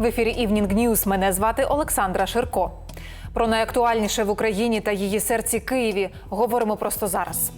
В ефірі Івнінг News мене звати Олександра Ширко. Про найактуальніше в Україні та її серці Києві говоримо просто зараз.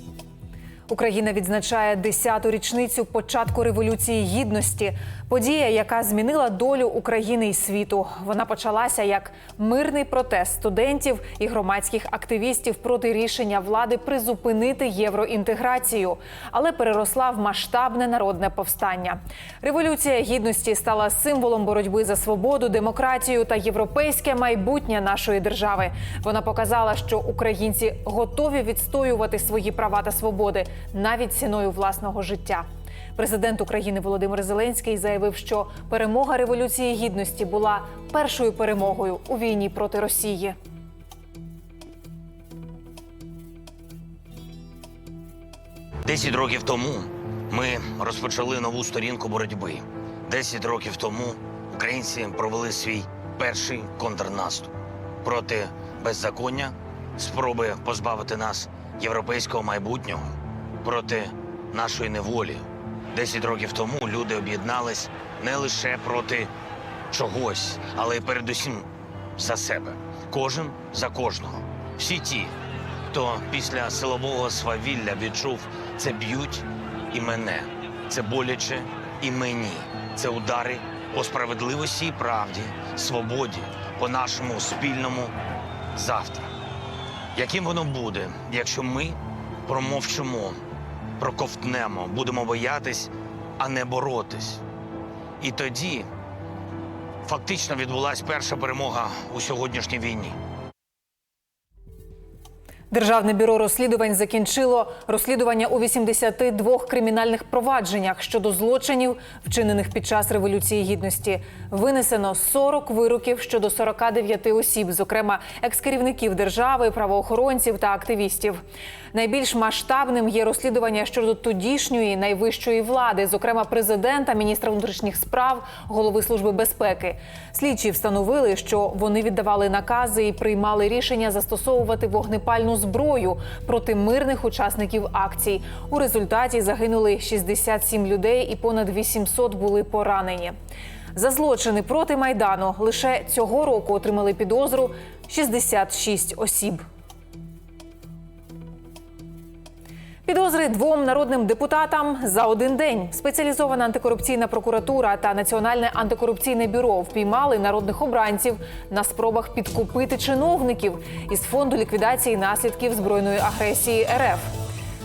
Україна відзначає 10-ту річницю початку революції гідності. Подія, яка змінила долю України і світу. Вона почалася як мирний протест студентів і громадських активістів проти рішення влади призупинити євроінтеграцію, але переросла в масштабне народне повстання. Революція гідності стала символом боротьби за свободу, демократію та європейське майбутнє нашої держави. Вона показала, що українці готові відстоювати свої права та свободи навіть ціною власного життя. Президент України Володимир Зеленський заявив, що перемога революції гідності була першою перемогою у війні проти Росії. Десять років тому ми розпочали нову сторінку боротьби. Десять років тому українці провели свій перший контрнаступ проти беззаконня, спроби позбавити нас європейського майбутнього, проти нашої неволі. Десять років тому люди об'єднались не лише проти чогось, але й передусім за себе. Кожен за кожного. Всі ті, хто після силового свавілля відчув це б'ють і мене, це боляче і мені. Це удари по справедливості і правді, свободі, по нашому спільному завтра. Яким воно буде, якщо ми промовчимо, проковтнемо, будемо боятись, а не боротись? І тоді фактично відбулася перша перемога у сьогоднішній війні. Державне бюро розслідувань закінчило розслідування у 82 кримінальних провадженнях щодо злочинів, вчинених під час революції гідності. Винесено 40 вироків щодо 49 осіб, зокрема екс-керівників держави, правоохоронців та активістів. Найбільш масштабним є розслідування щодо тодішньої найвищої влади, зокрема президента, міністра внутрішніх справ, голови служби безпеки. Слідчі встановили, що вони віддавали накази і приймали рішення застосовувати вогнепальну зброю проти мирних учасників акцій. У результаті загинули 67 людей і понад 800 були поранені. За злочини проти майдану лише цього року отримали підозру 66 осіб. Підозри двом народним депутатам за один день. Спеціалізована антикорупційна прокуратура та Національне антикорупційне бюро впіймали народних обранців на спробах підкупити чиновників із фонду ліквідації наслідків збройної агресії РФ.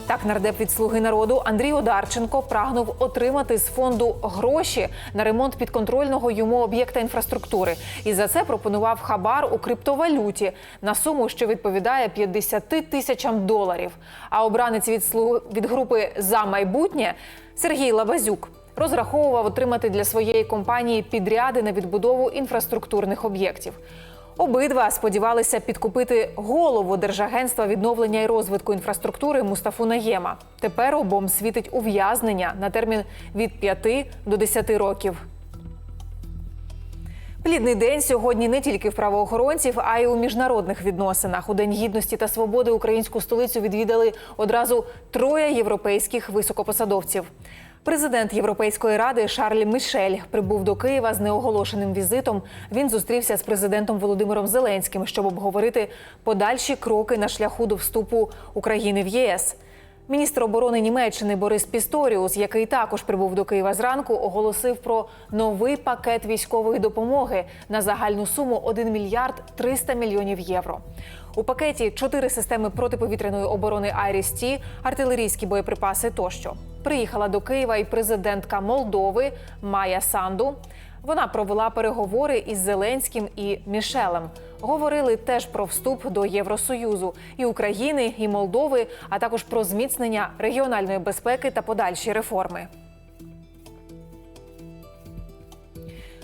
Так, нардеп від слуги народу Андрій Одарченко прагнув отримати з фонду гроші на ремонт підконтрольного йому об'єкта інфраструктури, і за це пропонував хабар у криптовалюті на суму, що відповідає 50 тисячам доларів. А обранець від слуг від групи за майбутнє Сергій Лабазюк розраховував отримати для своєї компанії підряди на відбудову інфраструктурних об'єктів. Обидва сподівалися підкупити голову Держагентства відновлення і розвитку інфраструктури Мустафу Наєма. Тепер обом світить ув'язнення на термін від 5 до 10 років. Плідний день сьогодні не тільки в правоохоронців, а й у міжнародних відносинах. У День гідності та свободи українську столицю відвідали одразу троє європейських високопосадовців. Президент Європейської ради Шарль Мішель прибув до Києва з неоголошеним візитом. Він зустрівся з президентом Володимиром Зеленським, щоб обговорити подальші кроки на шляху до вступу України в ЄС. Міністр оборони Німеччини Борис Пісторіус, який також прибув до Києва зранку, оголосив про новий пакет військової допомоги на загальну суму 1 мільярд 300 мільйонів євро. У пакеті чотири системи протиповітряної оборони «Айріс-Ті», артилерійські боєприпаси тощо. Приїхала до Києва і президентка Молдови Майя Санду. Вона провела переговори із Зеленським і Мішелем. Говорили теж про вступ до Євросоюзу і України, і Молдови, а також про зміцнення регіональної безпеки та подальші реформи.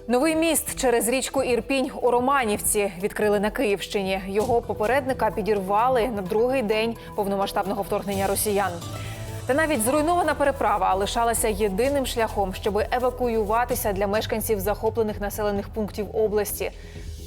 Новий міст через річку Ірпінь у Романівці відкрили на Київщині. Його попередника підірвали на другий день повномасштабного вторгнення росіян. Та навіть зруйнована переправа лишалася єдиним шляхом, щоб евакуюватися для мешканців захоплених населених пунктів області.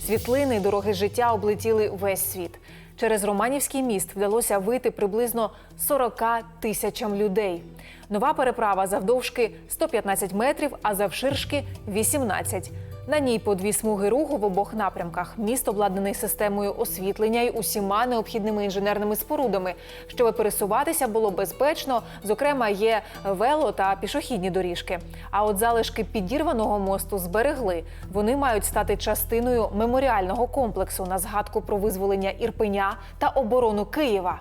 Світлини дороги життя облетіли весь світ. Через Романівський міст вдалося вийти приблизно 40 тисячам людей. Нова переправа завдовжки 115 метрів, а завширшки 18. На ній по дві смуги руху в обох напрямках. Міст обладнаний системою освітлення й усіма необхідними інженерними спорудами, щоб пересуватися було безпечно. Зокрема, є вело та пішохідні доріжки. А от залишки підірваного мосту зберегли. Вони мають стати частиною меморіального комплексу на згадку про визволення Ірпеня та оборону Києва.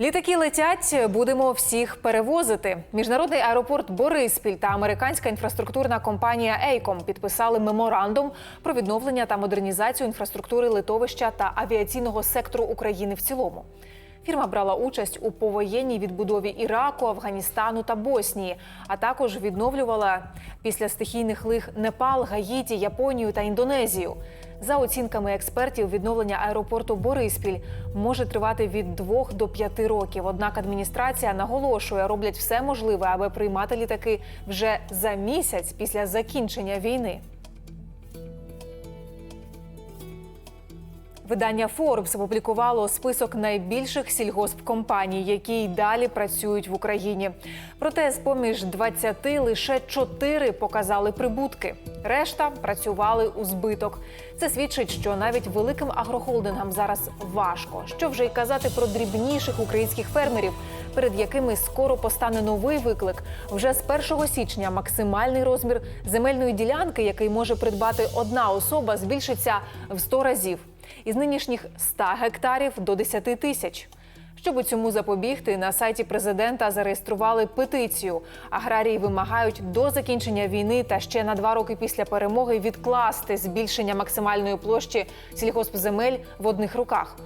Літаки летять, будемо всіх перевозити. Міжнародний аеропорт Бориспіль та американська інфраструктурна компанія Ейком підписали меморандум про відновлення та модернізацію інфраструктури литовища та авіаційного сектору України в цілому. Фірма брала участь у повоєнній відбудові Іраку, Афганістану та Боснії, а також відновлювала після стихійних лих Непал, Гаїті, Японію та Індонезію. За оцінками експертів, відновлення аеропорту Бориспіль може тривати від 2 до 5 років. Однак адміністрація наголошує, роблять все можливе, аби приймати літаки вже за місяць після закінчення війни. Видання Forbes опублікувало список найбільших сільгоспкомпаній, які й далі працюють в Україні. Проте з поміж 20 лише 4 показали прибутки. Решта працювали у збиток. Це свідчить, що навіть великим агрохолдингам зараз важко. Що вже й казати про дрібніших українських фермерів, перед якими скоро постане новий виклик. Вже з 1 січня максимальний розмір земельної ділянки, який може придбати одна особа, збільшиться в 100 разів із нинішніх 100 гектарів до 10 тисяч. Щоб цьому запобігти, на сайті президента зареєстрували петицію. Аграрії вимагають до закінчення війни та ще на два роки після перемоги відкласти збільшення максимальної площі сільгоспземель в одних руках.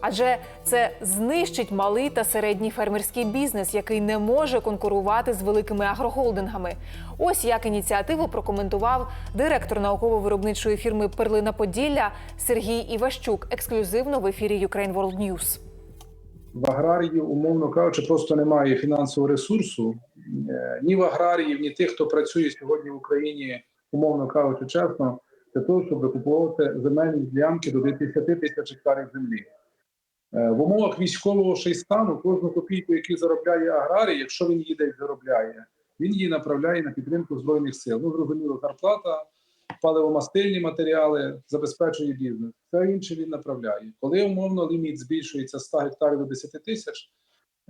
Адже це знищить малий та середній фермерський бізнес, який не може конкурувати з великими агрохолдингами. Ось як ініціативу прокоментував директор науково-виробничої фірми Перлина Поділля Сергій Іващук ексклюзивно в ефірі Ukraine World News. В аграріїв, умовно кажучи, просто немає фінансового ресурсу е, ні в аграріїв, ні тих, хто працює сьогодні в Україні, умовно кажучи, чесно, для того, щоб викуповувати земельні ділянки до 10 тисяч гектарів землі. Е, В умовах військового ще й стану кожну копійку, яку заробляє аграрій, якщо він їде і заробляє, він її направляє на підтримку збройних сил. Ну зрозуміло, зарплата, паливомастильні матеріали забезпечує бізнес. Все інше він направляє. Коли умовно ліміт збільшується з 100 гектарів до 10 тисяч,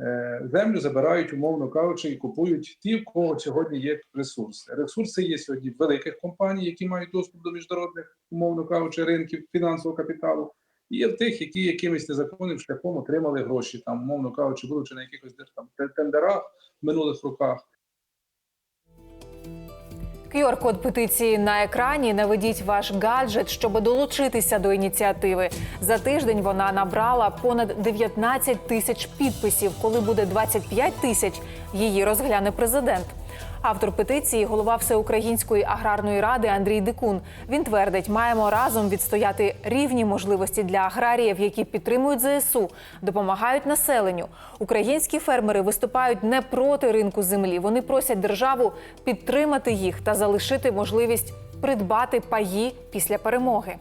е, землю забирають, умовно кажучи, і купують ті, в кого сьогодні є ресурси. Ресурси є сьогодні в великих компаній, які мають доступ до міжнародних, умовно кажучи, ринків фінансового капіталу. І є в тих, які якимось незаконним шляхом отримали гроші, там, умовно кажучи, будучи на якихось там тендерах в минулих роках. QR-код петиції на екрані. Наведіть ваш гаджет, щоб долучитися до ініціативи. За тиждень вона набрала понад 19 тисяч підписів. Коли буде 25 тисяч, її розгляне президент. Автор петиції, голова Всеукраїнської аграрної ради Андрій Дикун. Він твердить, маємо разом відстояти рівні можливості для аграріїв, які підтримують ЗСУ, допомагають населенню. Українські фермери виступають не проти ринку землі. Вони просять державу підтримати їх та залишити можливість придбати паї після перемоги.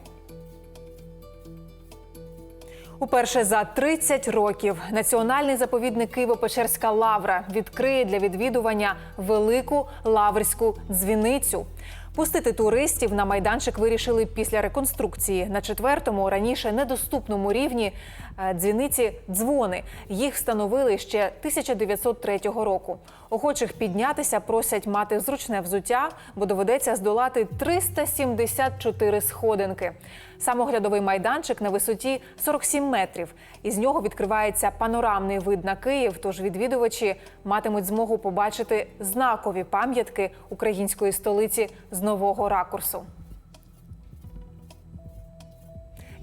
Уперше за 30 років національний заповідник Києво-Печерська лавра відкриє для відвідування велику лаврську дзвіницю. Пустити туристів на майданчик вирішили після реконструкції на четвертому, раніше недоступному рівні е, дзвіниці дзвони. Їх встановили ще 1903 року. Охочих піднятися просять мати зручне взуття, бо доведеться здолати 374 сходинки. Самоглядовий майданчик на висоті 47 метрів. Із нього відкривається панорамний вид на Київ. Тож відвідувачі матимуть змогу побачити знакові пам'ятки української столиці з нового ракурсу.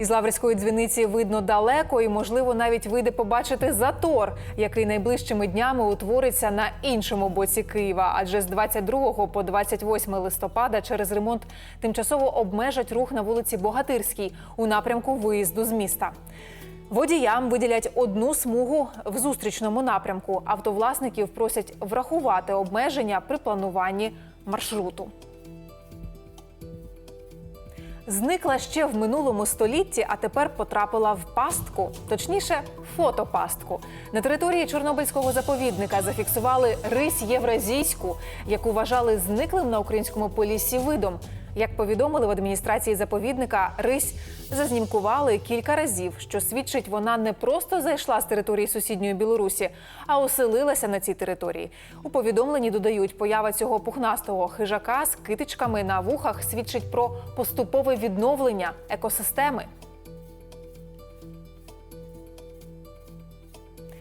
Із Лаврської дзвіниці видно далеко і, можливо, навіть вийде побачити затор, який найближчими днями утвориться на іншому боці Києва. Адже з 22 по 28 листопада через ремонт тимчасово обмежать рух на вулиці Богатирській у напрямку виїзду з міста. Водіям виділять одну смугу в зустрічному напрямку. Автовласників просять врахувати обмеження при плануванні маршруту. Зникла ще в минулому столітті, а тепер потрапила в пастку, точніше, фотопастку. На території Чорнобильського заповідника зафіксували рись євразійську, яку вважали зниклим на українському полісі видом. Як повідомили в адміністрації заповідника, рись зазнімкували кілька разів, що свідчить, вона не просто зайшла з території сусідньої Білорусі, а оселилася на цій території. У повідомленні додають, поява цього пухнастого хижака з китичками на вухах свідчить про поступове відновлення екосистеми.